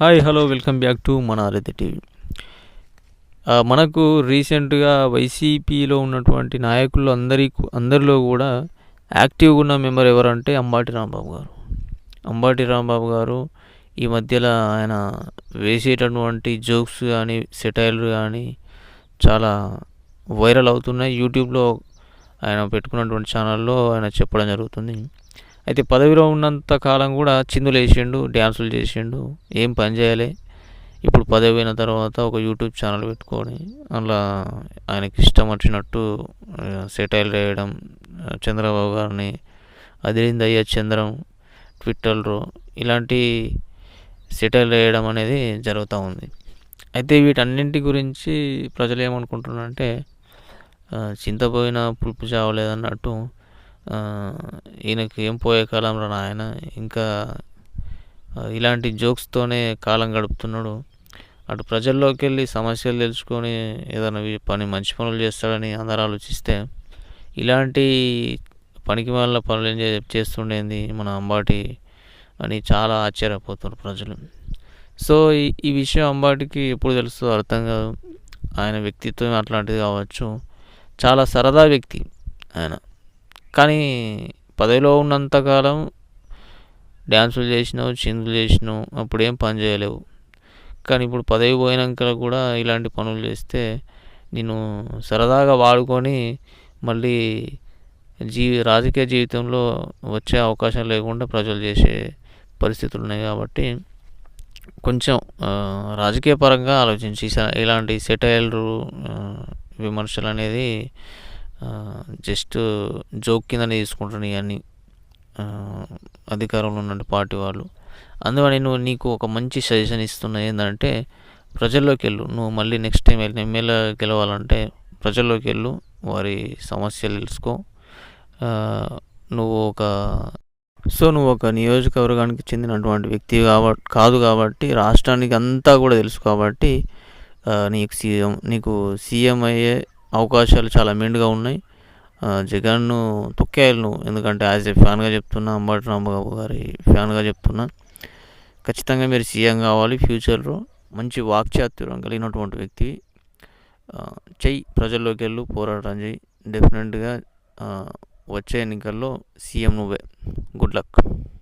Hi hello welcome back to మన ఆరతి TV మనకు రీసెంట్గా వైసీపీలో ఉన్నటువంటి నాయకులు అందరి అందరిలో కూడా యాక్టివ్గా ఉన్న మెంబర్ ఎవరంటే అంబాటి రాంబాబు గారు. అంబాటి రాంబాబు గారు ఈ మధ్యలో ఆయన వేసేటటువంటి జోక్స్ కానీ సెటైర్లు కానీ చాలా వైరల్ అవుతున్నాయి. యూట్యూబ్లో ఆయన పెట్టుకున్నటువంటి ఛానల్లో ఆయన చెప్పడం జరుగుతుంది. అయితే పదవిలో ఉన్నంత కాలం కూడా చిందులు వేసిండు డ్యాన్సులు చేసిండు ఏం పని చేయలే. ఇప్పుడు పదవి అయిన తర్వాత ఒక యూట్యూబ్ ఛానల్ పెట్టుకొని అలా ఆయనకి ఇష్టం వచ్చినట్టు సెటైల్ వేయడం చంద్రబాబు గారిని అదిరింది అయ్యా చంద్రం ట్విట్టర్లో ఇలాంటి సెటైల్ వేయడం అనేది జరుగుతూ ఉంది. అయితే వీటన్నింటి గురించి ప్రజలు ఏమనుకుంటున్నారంటే చింతపోయిన పులుపు చావలేదన్నట్టు ఈయనకి ఏం పోయే కాలం రా ఇంకా ఇలాంటి జోక్స్తోనే కాలం గడుపుతున్నాడు. అటు ప్రజల్లోకి వెళ్ళి సమస్యలు తెలుసుకొని ఏదైనా పని మంచి పనులు చేస్తాడని అందరూ ఆలోచిస్తే ఇలాంటి పనికి వాళ్ళ పనులు ఏం చేస్తుండేది మన అంబాటి అని చాలా ఆశ్చర్యపోతున్నారు ప్రజలు. సో ఈ ఈ విషయం అంబాటికి ఎప్పుడు తెలుస్తుందో అర్థం కాదు. ఆయన వ్యక్తిత్వం అట్లాంటిది కావచ్చు. చాలా సరదా వ్యక్తి ఆయన. కానీ పదవిలో ఉన్నంతకాలం డ్యాన్సులు చేసినావు చిందులు చేసినావు అప్పుడు ఏం పని చేయలేవు. కానీ ఇప్పుడు పదవి పోయినాక కూడా ఇలాంటి పనులు చేస్తే నేను సరదాగా వాడుకొని మళ్ళీ జీవి రాజకీయ జీవితంలో వచ్చే అవకాశం లేకుండా ప్రజలు చేసే పరిస్థితులు ఉన్నాయి కాబట్టి కొంచెం రాజకీయ పరంగా ఆలోచించి స- ఇలాంటి సెటైల్లు విమర్శలు అనేది జస్ట్ జోక్ కిందనే తీసుకుంటారు ఇవన్నీ. అధికారంలో ఉన్న పార్టీ వాళ్ళు. అందువల్ల నేను నీకు ఒక మంచి సజెషన్ ఇస్తున్నా ఏంటంటే ప్రజల్లోకి వెళ్ళు. నువ్వు మళ్ళీ నెక్స్ట్ టైం వెళ్ళిన ఎమ్మెల్యే గెలవాలంటే ప్రజల్లోకి వెళ్ళు. వారి సమస్యలు తెలుసుకో. నువ్వు ఒక సో నువ్వు ఒక నియోజకవర్గానికి చెందినటువంటి వ్యక్తి కాబట్టి కాదు కాబట్టి రాష్ట్రానికి అంతా కూడా తెలుసు కాబట్టి నీకు సీఎం నీకు సీఎం అయ్యే అవకాశాలు చాలా మెండుగా ఉన్నాయి. జగన్ను తొక్కేయాలను ఎందుకంటే యాజ్ ఏ ఫ్యాన్గా చెప్తున్నా అంబటి రాంబాబు గారి ఫ్యాన్గా చెప్తున్నా ఖచ్చితంగా మీరు సీఎం కావాలి ఫ్యూచర్లో. మంచి వాక్చాతుర్యం కలిగినటువంటి వ్యక్తి. చెయ్యి ప్రజల్లోకి వెళ్ళు పోరాటం చెయ్యి డెఫినెట్గా వచ్చే ఎన్నికల్లో సీఎం నువ్వే. Good luck.